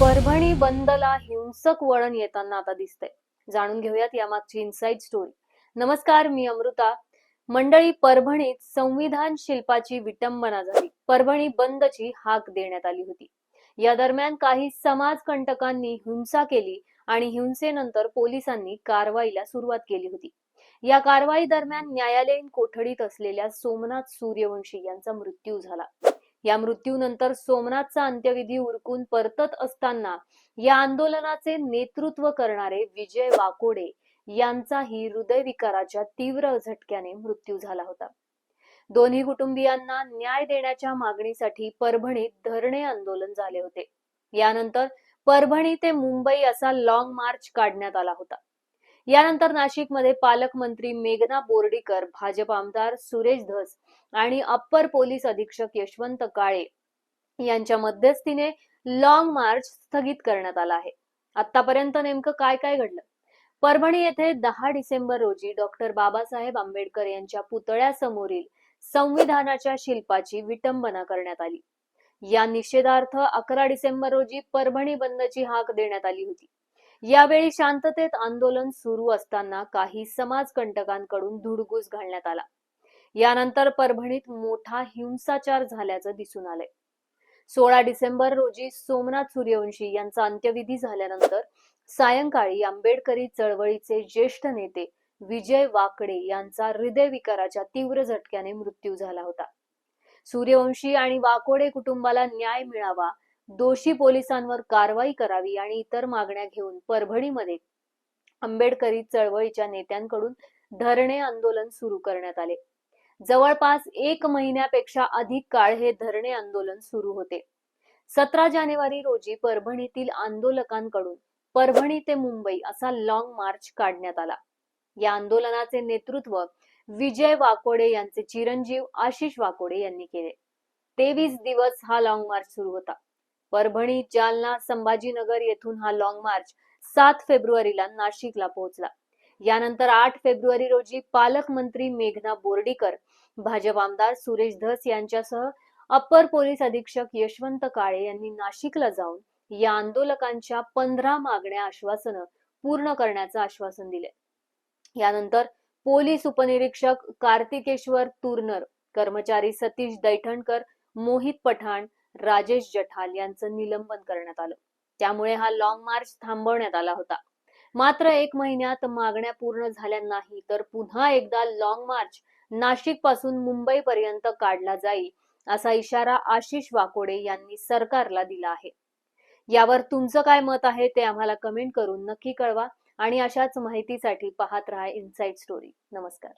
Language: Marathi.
परभणी बंदला हिंसक वळण येताना आता दिसतंय. जाणून घेऊयात यामागची इनसाइड स्टोरी नमस्कार मी अमृता. मंडळी परभणीत संविधान शिल्पाची विटंबना झाली. परभणी बंदची हाक देण्यात आली होती. या दरम्यान काही समाजकंटकांनी हिंसा केली आणि हिंसेनंतर पोलिसांनी कारवाईला सुरुवात केली होती. या कारवाई दरम्यान न्यायालयीन कोठडीत असलेल्या सोमनाथ सूर्यवंशी यांचा मृत्यू झाला. या मृत्यूनंतर सोमनाथचा अंत्यविधी उरकून परतत असताना या आंदोलनाचे नेतृत्व करणारे विजय वाकोडे यांचाही हृदयविकाराच्या तीव्र झटक्याने मृत्यू झाला होता. दोन्ही कुटुंबियांना न्याय देण्याच्या मागणीसाठी परभणीत धरणे आंदोलन झाले होते. यानंतर परभणी ते मुंबई असा लॉंग मार्च काढण्यात आला होता. यानंतर नाशिकमध्ये पालकमंत्री मेघना बोर्डीकर भाजप आमदार सुरेश धस आणि अप्पर पोलीस अधीक्षक यशवंत काळे यांच्या मध्यस्थीने लॉंग मार्च स्थगित करण्यात आला आहे. आतापर्यंत नेमकं काय काय घडलं? परभणी येथे दहा डिसेंबर रोजी डॉक्टर बाबासाहेब आंबेडकर यांच्या पुतळ्यासमोरील संविधानाच्या शिल्पाची विटंबना करण्यात आली. या निषेधार्थ अकरा डिसेंबर रोजी परभणी बंदची हाक देण्यात आली होती. यावेळी शांततेत आंदोलन सुरू असताना काही समाजकंटकांकडून धुडगूस घालण्यात आला. यानंतर परभणीत मोठा हिंसाचार झाल्याचं दिसून आलंय. सोळा डिसेंबर रोजी सोमनाथ सूर्यवंशी यांचा अंत्यविधी झाल्यानंतर सायंकाळी आंबेडकरी चळवळीचे ज्येष्ठ नेते विजय वाकडे यांचा हृदयविकाराच्या तीव्र झटक्याने मृत्यू झाला होता. सूर्यवंशी आणि वाकोडे कुटुंबाला न्याय मिळावा दोषी पोलिसांवर कारवाई करावी आणि इतर मागण्या घेऊन परभणीमध्ये आंबेडकरी चळवळीच्या नेत्यांकडून धरणे आंदोलन सुरू करण्यात आले. जवळपास एक महिन्यापेक्षा अधिक काळ हे धरणे आंदोलन सुरू होते. सतरा जानेवारी रोजी परभणीतील आंदोलकांकडून परभणी ते मुंबई असा लॉंग मार्च काढण्यात आला. या आंदोलनाचे नेतृत्व विजय वाकोडे यांचे चिरंजीव आशिष वाकोडे यांनी केले. तेवीस दिवस हा लॉंग मार्च सुरू होता. परभणी जालना संभाजीनगर येथून हा लॉंग मार्च सात फेब्रुवारीला नाशिकला पोहोचला. यानंतर आठ फेब्रुवारी रोजी पालकमंत्री मेघना बोर्डीकर भाजप आमदार सुरेश धस यांच्यासह अप्पर पोलीस अधीक्षक यशवंत काळे यांनी नाशिकला जाऊन या आंदोलकांच्या पंधरा मागण्या आश्वासनं पूर्ण करण्याचं आश्वासन दिले. यानंतर पोलीस उपनिरीक्षक कार्तिकेश्वर तुरनर कर्मचारी सतीश दैठणकर मोहित पठाण राजेश जठाल यांचं निलंबन करण्यात आलं. त्यामुळे हा लॉंग मार्च थांबवण्यात आला होता. मात्र एक महिन्यात मागण्या पूर्ण झाल्या नाही तर पुन्हा एकदा लॉंग मार्च नाशिकपासून मुंबई पर्यंत काढला जाईल असा इशारा आशिष वाकोडे यांनी सरकारला दिला आहे. यावर तुमचं काय मत आहे ते आम्हाला कमेंट करून नक्की कळवा आणि अशाच माहितीसाठी पाहत राहा इनसाइड स्टोरी नमस्कार.